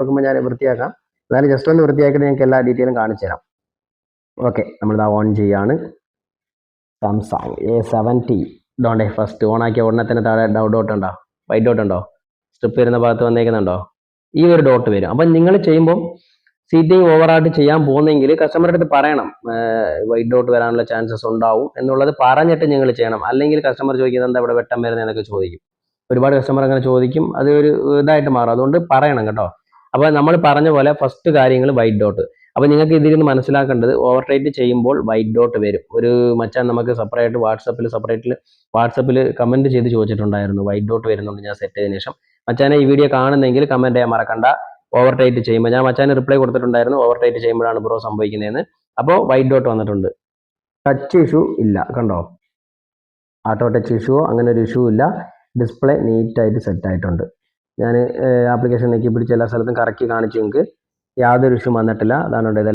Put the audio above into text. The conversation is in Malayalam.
നോക്കുമ്പോൾ ഞാൻ വൃത്തിയാക്കാം. എന്നാലും ജസ്റ്റ് ഒന്ന് വൃത്തിയാക്കിയിട്ട് ഞങ്ങൾക്ക് എല്ലാ ഡീറ്റെയിലും കാണിച്ചു തരാം. ഓക്കെ നമ്മളിത് ഓൺ ചെയ്യാണ്. സാംസങ് എ സെവന്റി ഡോണ്ടേ ഫസ്റ്റ് ഓൺ ആക്കിയ ഉടനെ തന്നെ താഴെ ഡോട്ട് ഉണ്ടോ? വൈറ്റ് ഡോട്ട് ഉണ്ടോ? സ്ട്രിപ്പ് വരുന്ന ഭാഗത്ത് വന്നേക്കുന്നുണ്ടോ? ഈ ഒരു ഡോട്ട് വരും. അപ്പം നിങ്ങൾ ചെയ്യുമ്പോൾ സീറ്റിംഗ് ഓവറായിട്ട് ചെയ്യാൻ പോകുന്നെങ്കിൽ കസ്റ്റമറുടെ അടുത്ത് പറയണം വൈറ്റ് ഡോട്ട് വരാനുള്ള ചാൻസസ് ഉണ്ടാവും എന്നുള്ളത് പറഞ്ഞിട്ട് നിങ്ങൾ ചെയ്യണം. അല്ലെങ്കിൽ കസ്റ്റമർ ചോദിക്കുന്നത് എന്താ ഇവിടെ വെട്ടം വരുന്നതെന്നൊക്കെ ചോദിക്കും. ഒരുപാട് കസ്റ്റമർ അങ്ങനെ ചോദിക്കും. അത് ഒരു ഇതായിട്ട് മാറും. അതുകൊണ്ട് പറയണം കേട്ടോ. അപ്പോൾ നമ്മൾ പറഞ്ഞ പോലെ ഫസ്റ്റ് കാര്യങ്ങൾ വൈറ്റ് ഡോട്ട് അപ്പോൾ നിങ്ങൾക്ക് ഇതിൽ നിന്ന് മനസ്സിലാക്കേണ്ടത് ഓവർടൈറ്റ് ചെയ്യുമ്പോൾ വൈറ്റ് ഡോട്ട് വരും. ഒരു മച്ചാൻ നമുക്ക് സെപ്പറേറ്റ് വാട്സപ്പിൽ സെപ്പറേറ്റിൽ വാട്സപ്പിൽ കമന്റ് ചെയ്ത് ചോദിച്ചിട്ടുണ്ടായിരുന്നു. വൈറ്റ് ഡോട്ട് വരുന്നുണ്ട് ഞാൻ സെറ്റ് ചെയ്തതിനു ശേഷം. മച്ചാനെ ഈ വീഡിയോ കാണുന്നെങ്കിൽ കമന്റ് ചെയ്യാൻ മറക്കണ്ട. ഓവർടൈറ്റ് ചെയ്യുമ്പോൾ ഞാൻ മച്ചാന് റിപ്ലൈ കൊടുത്തിട്ടുണ്ടായിരുന്നു. ഓവർടൈറ്റ് ചെയ്യുമ്പോഴാണ് ബ്രോ സംഭവിക്കുന്നതെന്ന്. അപ്പോൾ വൈറ്റ് ഡോട്ട് വന്നിട്ടുണ്ട്. ടച്ച് ഇഷ്യൂ ഇല്ല. കണ്ടോ? ആട്ടോ ടച്ച് ഇഷ്യൂവോ അങ്ങനെ ഒരു ഇഷ്യൂ ഇല്ല. ഡിസ്പ്ലേ നീറ്റായിട്ട് സെറ്റ് ആയിട്ടുണ്ട്. ഞാൻ ആപ്ലിക്കേഷൻ നീക്കി പിടിച്ച് എല്ലാ സ്ഥലത്തും കറക്കി കാണിച്ചു നിങ്ങൾക്ക് യാതൊരു ഇഷ്യൂ വന്നിട്ടില്ല. അതാണ് ഇവിടെ